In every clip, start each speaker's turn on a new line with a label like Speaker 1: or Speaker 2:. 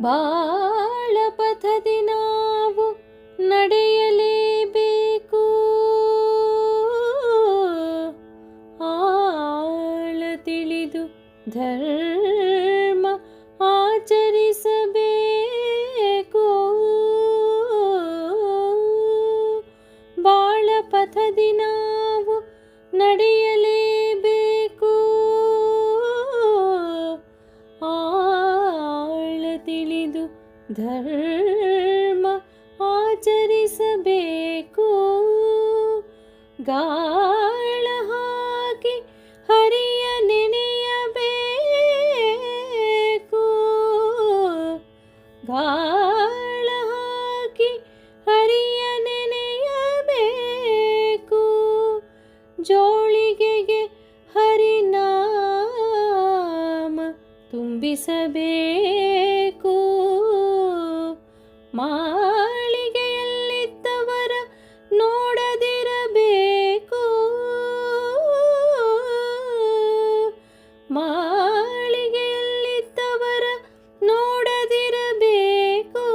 Speaker 1: ಬಾಳ ಪಥದಿ ನಾವು ನಡೆಯಲೇಬೇಕು ಆಳ ತಿಳಿದು ಧರ್ಮ ಆಚರಿಸಬೇಕು ಬಾಳ ಪಥದಿ ನಾವು ನಡೆಯಲೇಬೇಕು ಧರ್ಮ ಆಚರಿಸಬೇಕು. ಗಾಳ ಹಾಕಿ ಹರಿಯ ನೆನೆಯಬೇಕು. ಗಾಳ ಹಾಕಿ ಹರಿಯ ನೆನೆಯಬೇಕು. ಜೋಳಿಗೆಗೆ ಹರಿನಾಮ ತುಂಬಿಸಬೇಕು. ಮಾಳಿಗೆಯಲ್ಲಿದ್ದವರ ನೋಡದಿರಬೇಕು. ಮಾಳಿಗೆಯಲ್ಲಿದ್ದವರ ನೋಡದಿರಬೇಕು.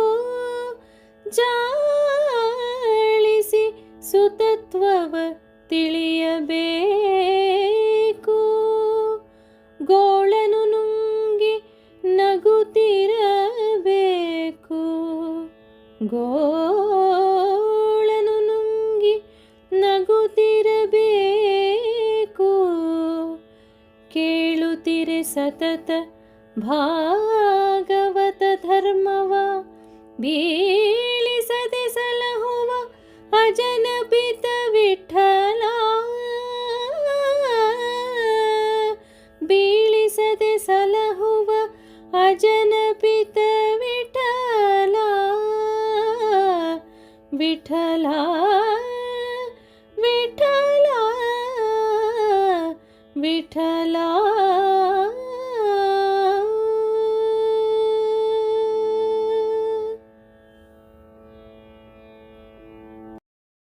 Speaker 1: ಜಾಳಿಸಿ ಸುತತ್ವವ ತಿಳಿಯಬೇಕು. ಗೋಳನು ಗೋಳನು ನುಂಗಿ ನಗುತ್ತಿರಬೇಕು ಕೇಳುತ್ತಿರೆ ಸತತ ಭಾಗವತ ಧರ್ಮವ ಬೀಳಿಸದೆ ಸಲಹುವ ಅಜನ ಪಿತ ವಿಠಲ. ಬೀಳಿಸದೆ ಸಲಹುವ ಅಜನ ಪಿತ ವಿಠ विठला